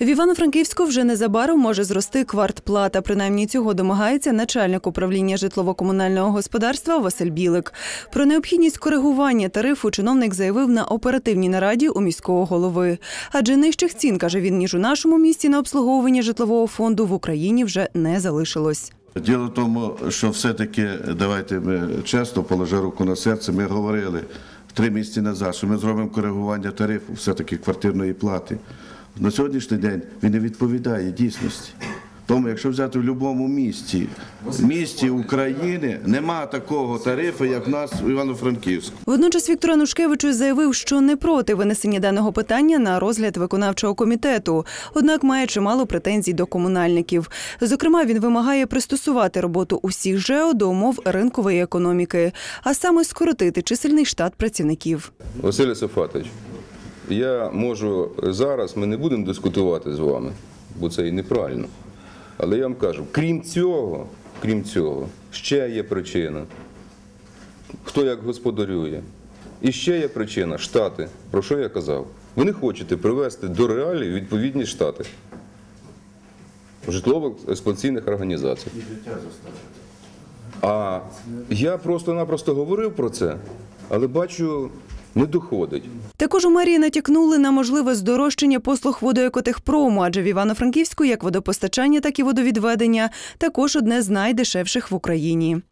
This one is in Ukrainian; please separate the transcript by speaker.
Speaker 1: В Івано-Франківську вже незабаром може зрости квартплата. Принаймні цього домагається начальник управління житлово-комунального господарства Василь Білик. Про необхідність коригування тарифу чиновник заявив на оперативній нараді у міського голови. Адже нижчих цін, каже він, ніж у нашому місті на обслуговування житлового фонду в Україні вже не залишилось.
Speaker 2: Діло в тому, що все-таки, давайте ми чесно, положи руку на серце, ми говорили три місяці назад, що ми зробимо коригування тарифу все-таки квартирної плати. На сьогоднішній день він не відповідає дійсності. Тому, якщо взяти в будь-якому місті, місті України нема такого тарифу, як в нас у Івано-Франківську.
Speaker 1: Водночас Віктор Анушкевичус заявив, що не проти винесення даного питання на розгляд виконавчого комітету, однак має чимало претензій до комунальників. Зокрема, він вимагає пристосувати роботу усіх ЖЕО до умов ринкової економіки, а саме скоротити чисельний штат працівників.
Speaker 3: Василь Сафатович, я можу зараз, ми не будемо дискутувати з вами, бо це і неправильно. Але я вам кажу, крім цього, крім цього, ще є причина. Хто як господарює. І ще є причина штати. Про що я казав? Ви не хочете привести до реалій відповідні штати житлово-експлуатаційних організацій. А я просто-напросто говорив про це, але бачу, не доходить.
Speaker 1: Також у мерії натякнули на можливе здорожчання послуг водоекотехпрому, адже в Івано-Франківську як водопостачання, так і водовідведення також одне з найдешевших в Україні.